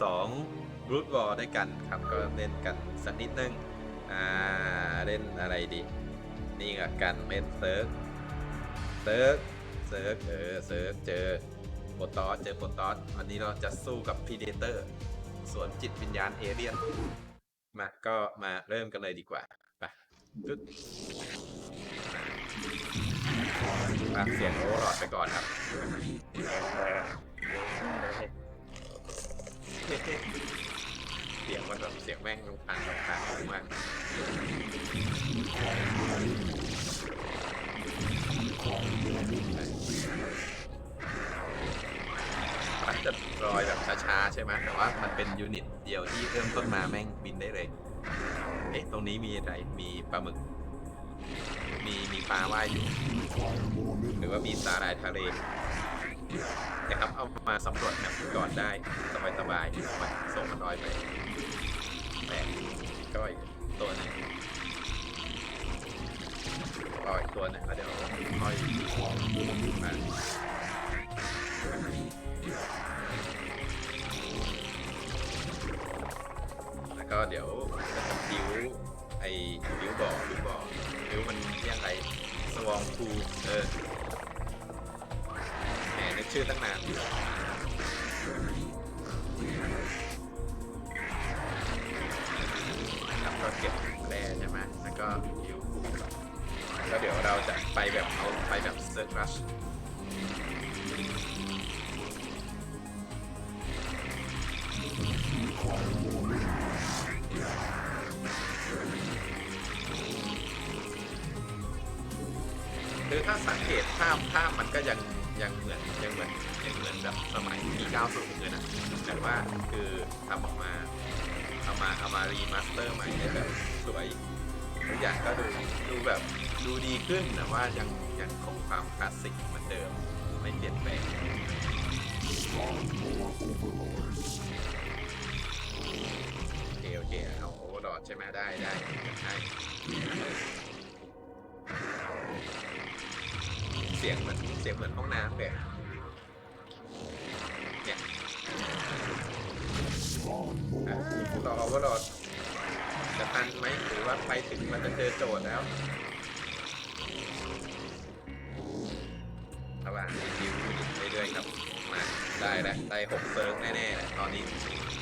ครับสองรูทวอลด้วยกันครับก็เล่นกันสักนิดนึงอ่าเล่นอะไรดีนี่กับกันเล่นเซิร์ฟเซิร์ฟเซิร์ฟเออเซิร์ฟเจอโปรตอสเจอโปรตอสวันนี้เราจะสู้กับพีเดเตอร์ส่วนจิตวิญญาณเอเลียนมาก็มาเริ่มกันเลยดีกว่าไปปึ๊บมาเสียงโอรอดไปก่อนครับ เสียงมันแบบเสียงแม่งลงผ่างผ่านมากมันจะลอยแบบช้าๆใช่ไหมแต่ว่ามันเป็นยูนิตเดียวที่เริ่มต้นมาแม่งบินได้เลย เอ๊ะ ตรงนี้มีอะไร มีปลาหมึก มีมีปลาว่ายอยู่ หรือว่ามีสาหร่ายทะเล นะครับ เอามาสำรวจแมปก่อนได้สบายสบายๆมาส่งมันลอยไปแปะก็อีกตัวหนึงก็อีกตัวหนึงแล้วเดี๋ยวค่อยมาแล้วก็เดี๋ยวจะทำบิวไอ้บิวบ่อบิวบ่อบิวมันเรียกอะไรสวองคูเออ ชื่อตั้งนานนะครับก็เก็บแร่ใช่ไหมแล้วก็ยิวแล้วเดี๋ยวเราจะไปแบบเอาไปแบบเซิร์ชรัชคือถ้าสังเกตภาพภาพมันก็ยัง ยังเหมือนยังเหมือนยังเหมือนแบบสมัยปี90เลยนะแต่ว่าคือทำออกมาเอามาเอามารีมาสเตอร์ใหม่ได้แบบสวยทุกอย่างก็ดูดูแบบดูดีขึ้นแต่ว่ายังยังคงความคลาสสิกเหมือนเดิมไม่เปลี่ยนแปลงโอเคโอเคเอาโอเวอร์ดอใช่ไหมได้ได้ใช่ เสียงเหมือนเสียงเหมือนห้องน้ำเลยเนี่ยอะรอว่าราจะทันไหมหรือว่าไปถึงมันจะเจอโจทย์แล้วระหว่างรีวิวเรื่อยๆครับมาได้แล้วได้หกเซิร์ฟแน่ๆแหละตอนนี้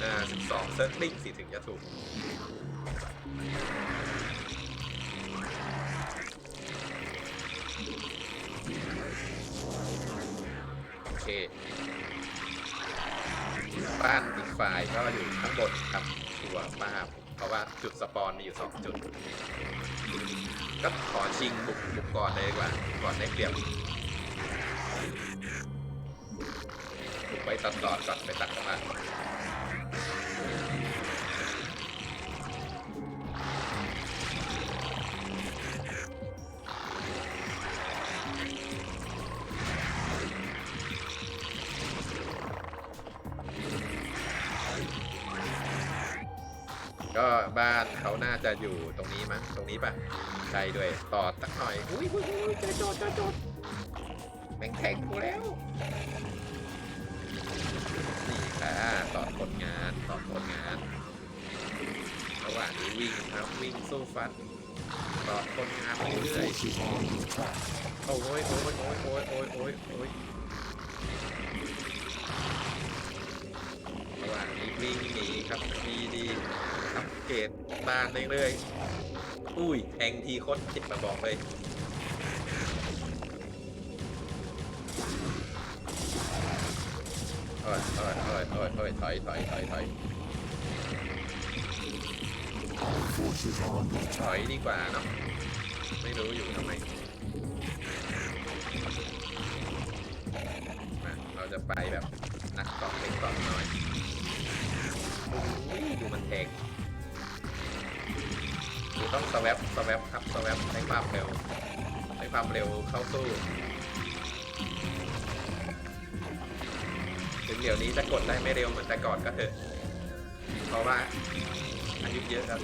อ่าสิบสองเซิร์ฟลิงสิถึงจะถูก บ้านอีกฝ่ายก็อยู่ข้างบนครับชัวร์มากเพราะว่าจุดสปอนมีอยู่สองจุด ก็ขอชิงบุกบุกก่อนเลยดีกว่า ก่อนได้เปรียบบุกไปตัดตอดก่อนไปตัดเข้ามา บ้านเขาน่าจะอยู่ตรงนี้มั้งตรงนี้ป่ะใช่ด้วยต่อสักหน่อยอุ้ยอุ้ยอุ้ยเจอโจทย์เจอโจทย์แม่งแทงกูแล้วนี่ค่ะต่อผลงานต่อผลงานระหว่างนี้วิ่งครับวิ่งสู้ฟัดต่อผลงานไปเรื่อยๆโอ้ยโอ้ยโอ้ยโอ้ยโอ้ยโอ้ยโอ้ยระหว่างนี้วิ่งหนีครับดีดีอัป เกรดบ้านเรื่อยๆอุ้ยแทงทีโคตรเจ็บมาบอกเลย โอ้ยโอ้ยโอ้ยโอ้ยโอ้ยถอยถอยถอยถอยถอยดีกว่าเนาะ ไม่รู้อยู่ทำไมมาเราจะไปแบบนักเกาะเล็กเกาะน้อยอุ้ยดูมันแทง ดูต้องสแวปสแวปครับสแวปให้ความเร็วให้ความเร็วเข้าสู้ถึงเดี๋ยวนี้จะกดได้ไม่เร็วเหมือนแต่ก่อนก็เถอะ เพราะว่าอายุเยอะครับ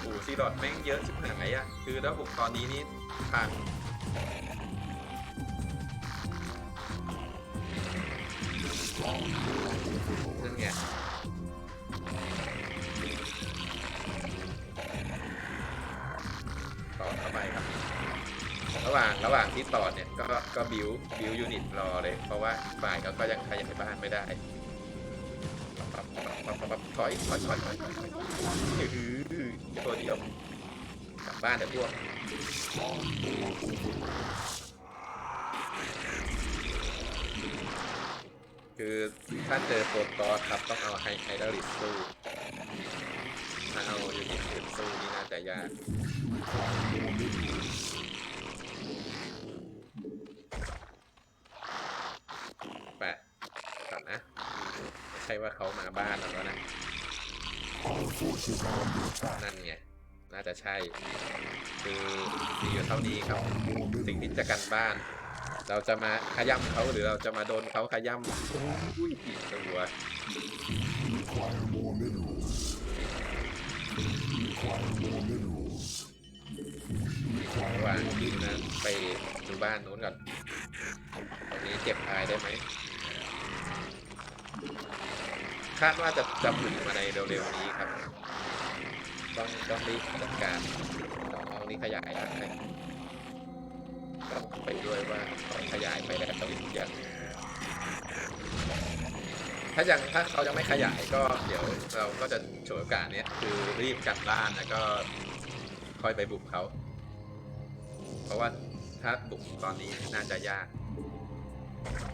โอ้ซีดอดแม่งเยอะชิบหายอะ คือระบบตอนนี้นี่พังนั่นไง ระหว่างระหว่างที่ต่อเนี่ยก็ก็บิวบิวยูนิตรอเลย เพราะว่าฝ่ายก็ก็ยังขยับบ้านไม่ได้ปั๊บปั๊บปั๊บปั๊บปั๊บถอยถอยถอยถอยถอยถอยอื้อหือตัวเดียวกลับบ้านเดี๋ยวพวกคือถ้าเจอโปรตอครับต้องเอาไฮไฮดรอลิกสู้ถ้าเอายูนิตอื่นสู้นี่น่าจะยาก แปะก่อนนะ ไม่ใช่ว่าเขามาบ้านเราแล้วนะนั่นไงน่าจะใช่ คือมีอยู่เท่านี้ครับ สิ่งที่จะกันบ้าน เราจะมาขย้ำเขาหรือเราจะมาโดนเขาขย้ำอุ้ยกี่ตัววางนี้นะไปดูบ้านนู้นก่อนตรงนี้เก็บพายได้ไหม คาดว่าจะจะบุกมาในเร็วๆนี้ครับ ต้องต้องรีบจัดการของเอานี้ขยายได้ต้องไปด้วยว่าขยายไปแล้วหรือยังถ้ายังถ้าเขายังไม่ขยายก็เดี๋ยวเราก็จะฉวยโอกาสนี้คือรีบกัดบ้านแล้วก็ค่อยไปบุกเขา เพราะว่าถ้าบุกตอนนี้น่าจะยาก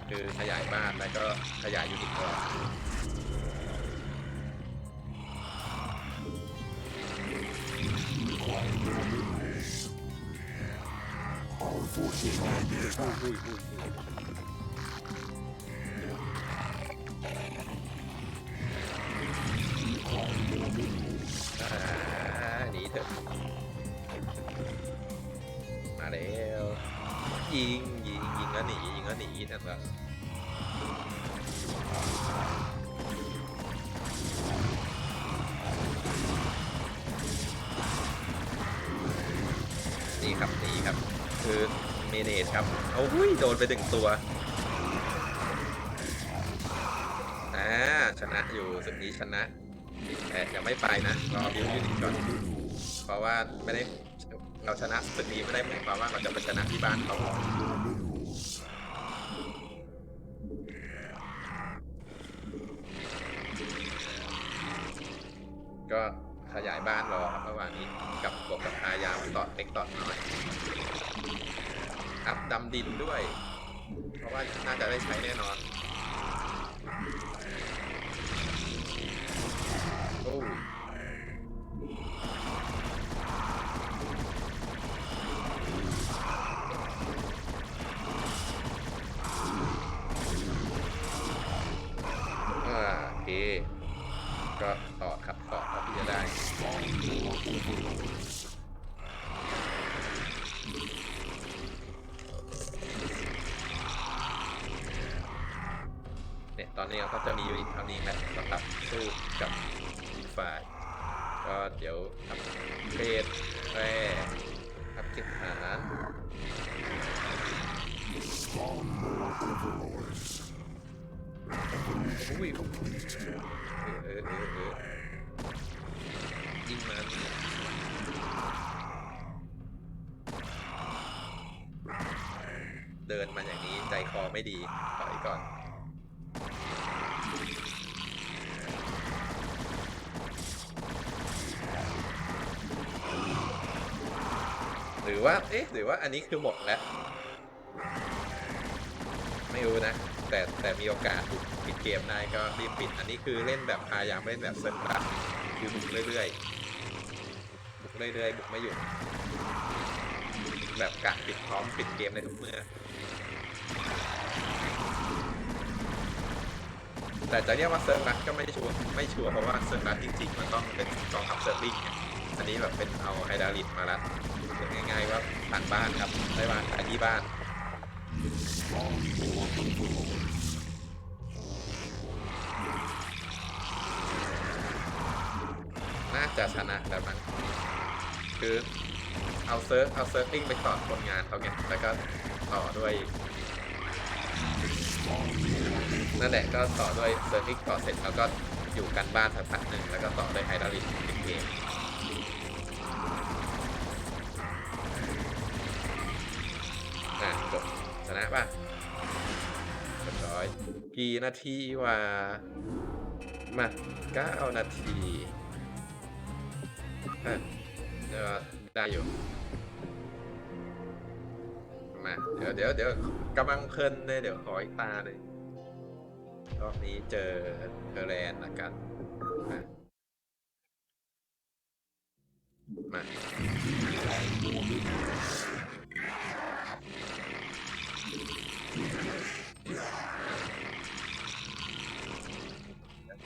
คือขยายบ้านแล้วก็ขยายยูนิตก่อน อ่าหนีเถอะมาแล้วยิงยิงยิงแล้วหนียิงแล้วหนีนั่นแหละนี่ครับนี่ครับคือ เมเนจครับโอ้ยโดนไปหนึ่งตัวอ่าชนะอยู่สึกนี้ชนะแต่ยังไม่ไปนะรอบิวยูนิตก่อนเพราะว่าไม่ได้เราชนะศึกนี้ไม่ได้หมายความว่าเราจะไปชนะที่บ้านเขาก็ขยายบ้านรอครับระหว่างนี้กับบวกกับพายามต่อเล็กต่อน้อย อัพดำดินด้วย เพราะว่าน่าจะได้ใช้แน่นอนโอ้ยอ่าโอเค ก็ต่อครับต่อเท่าที่จะได้ ยิงมันเดินมาอย่างนี้ใจคอไม่ดีถอยก่อนหรือว่า เอ๊ะ หรือว่าอันนี้คือหมดแล้ว ไม่รู้นะ แต่แต่มีโอกาสบุกปิดเกมได้ก็รีบปิด อันนี้คือเล่นแบบพยายามเล่นแบบเซิร์ฟบัตคือบุกเรื่อยๆบุกเรื่อยๆบุกไม่หยุดแบบกะปิดพร้อมปิดเกมในทุกเมื่อแต่จะเรียกว่าเซิร์ฟบัตก็ไม่ชัวร์ไม่ชัวร์เพราะว่าเซิร์ฟบัตจริงๆมันต้องเป็นกองทัพเซิร์ฟลิงอันนี้แบบเป็นเอาไฮดาริดมาละเรียกง่ายๆว่าผ่านบ้านครับได้บ้านขายที่บ้าน น่าจะชนะแล้วมั้งคือเอาเซิร์ฟเอาเซิร์ฟลิงไปต่อคนงานเขาไงแล้วก็ต่อด้วย นั่นแหละก็ต่อด้วยเซอร์ฟิกต่อเสร็จแล้วก็อยู่กันบ้านสักพักหนึ่งแล้วก็ต่อด้วยไฮดรอลิกเกม กี่นาทีว่ามาเก้านาทีอะเดี๋ยวได้อยู่มาเดี๋ยวเดี๋ยวเดี๋ยวกำลังเพลินเลยเดี๋ยวขออีกตาเลยรอบนี้เจอเทอร์แลนด์ละกันมามา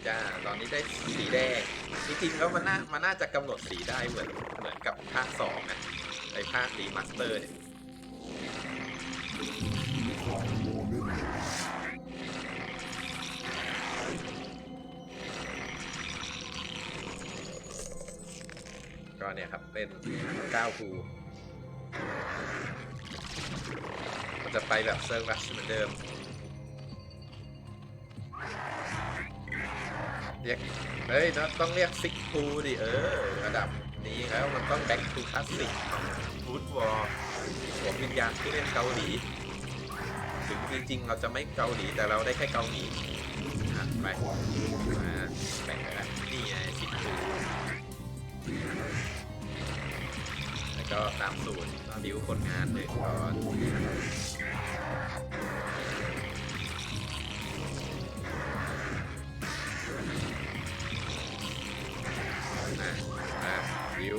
จ้าตอนนี้ได้สี แดง จริงๆแล้วมันน่ามันน่าจะกำหนดสีได้เหมือนเหมือนกับภาคสองนะในภาครีมาสเตอร์เนี่ยก็เนี่ยครับเป็น9ภูมันจะไปแบบเซิร์ฟรัชเหมือนเดิม เรียกเฮ้ยนะต้องเรียกซิกภูดิเออระดับนี้แล้วมันต้องแบ็คทูคลาสสิกฟูดวอลสวมวิญญาณผู้เล่นเกาหลี ถึงจริงๆเราจะไม่เกาหลีแต่เราได้แค่เกาหลีอะไปมาแบ่งกันนะนี่ไงซิกภูแล้วก็ตามสูตรก็ดิวผลงานเลยก่ิว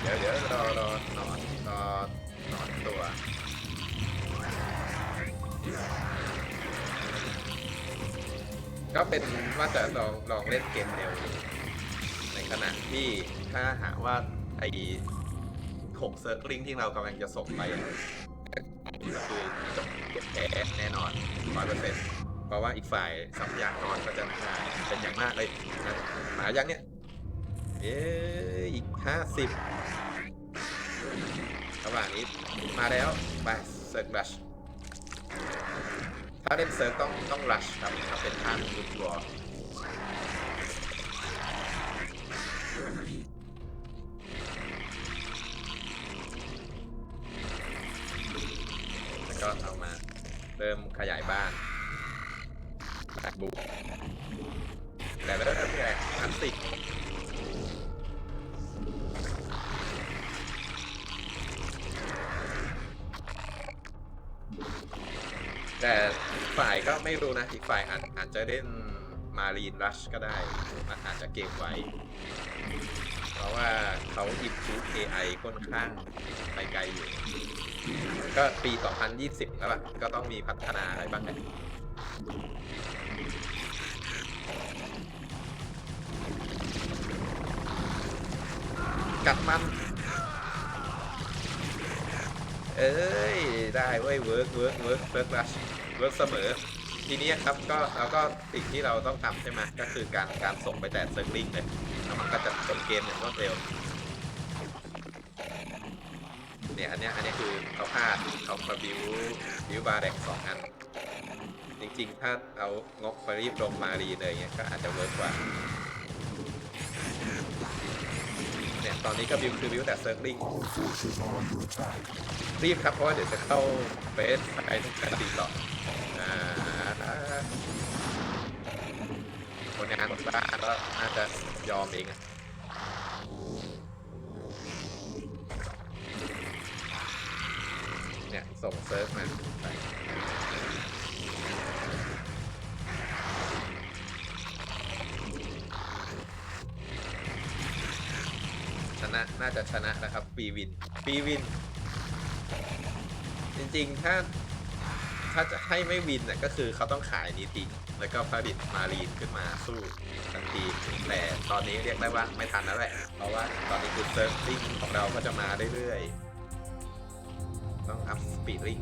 เดี๋ยวเดี๋ยวรอรอนอนรอนอนตัวก็เป็นว่าจะลองลองเล่นเกมเร็วในขณะที่ถ้าหากว่าไอ้หกเซิร์ฟลิงที่เรากำลังจะส่งไปก็คือจบแพ้แน่นอนร้อยเปอร์เซ็นต์เพราะว่าอีกฝ่ายทรัพยากรก็จะหายเป็นอย่างมากเลยนะมายังเนี่ย เอ๊อีกห้าสิบระหว่างนี้มาแล้วไปเซิร์ฟรัชถ้าเล่นเซิร์ฟต้องต้องรัชครับถ้าเป็นท่านฟุตบอลแล้วก็เอามาเริ่มขยายบ้านแบกบุกแต่แล้วก็แค่อันติด แต่อีกฝ่ายก็ไม่รู้นะ อีกฝ่ายอาจอาจจะเล่นมารีนรัชก็ได้มันอาจจะเก็บไว้ เพราะว่าเขาอิมพู AI ค่อนข้างไปไกลอยู่ ก็ปี 2020 แล้วล่ะ ก็ต้องมีพัฒนาอะไรบ้างแหละกัดมัน เอ้ย ได้เว้ยเวิร์กเวิร์กเวิร์กเวิร์กรัช เวิร์กเสมอ ทีนี้ครับก็เราก็สิ่งที่เราต้องทำใช่ไหมก็คือการการส่งไปแต่เซิร์ฟลิงเลยแล้วมันก็จะจบเกมอย่างรวดเร็วเนี่ยอันเนี้ยอันนี้คือเขาพลาดเขาประบิวบิวบาร์แดกสองอัน จริงๆ ถ้าเอางบไปรีบลงมารีเลยเงี้ยก็อาจจะเวิร์กกว่า ตอนนี้ก็บิวคือบิวแต่เซิร์ฟลิงรีบครับเพราะว่าเดี๋ยวจะเข้าเฟสไอ้ทุกการตีต่อคนงานคนบ้านก็น่าจะยอมเองอะเนี่ยส่งเซิร์ฟมาไปช นะ น่าจะชนะนะครับปีวินปีวิน จริงๆ ถ้าถ้าจะให้ไม่วินเนี่ยก็คือเขาต้องขายนี้ทิ้งแล้วก็ผลิตมารีนขึ้นมาสู้ทันทีแต่ตอนนี้เรียกได้ว่าไม่ทันแล้วแหละ เพราะว่าตอนนี้คือเซิร์ฟลิงของเราก็จะมาเรื่อยๆ ต้องอัพสปีดลิง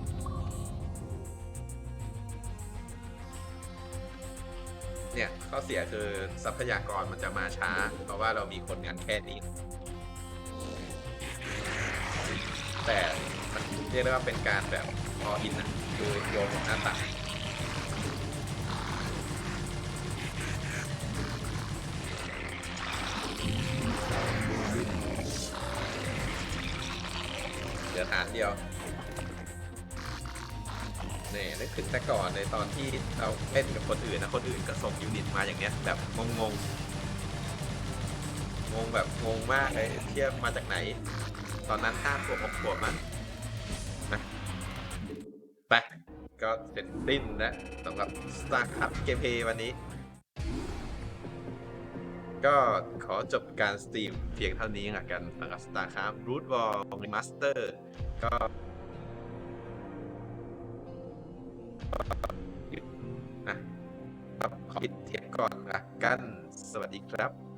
เนี่ยข้อเสียคือทรัพยากรมันจะมาช้า เพราะว่าเรามีคนงานแค่นี้ แต่มันเรียกได้ว่าเป็นการแบบพออินนะคือโยนหน้าต่างเหลือฐานเดียวนี่นึกถึงแต่ก่อนในตอนที่เราเล่นกับคนอื่นนะ คนอื่นก็ส่งยูนิตมาอย่างเนี้ยแบบงงงงงแบบงงมากเลยเทียบมาจากไหน ตอนนั้นห้าขวบหกขวบมั้งนะไปก็เสร็จสิ้นนะสำหรับ StarCraft เกมเพย์วันนี้ ก็ขอจบการสตรีมเพียงเท่านี้ละกันสำหรับ StarCraft Root War Remaster ก็อะครับขอปิดเทปก่อนละกัน สวัสดีครับ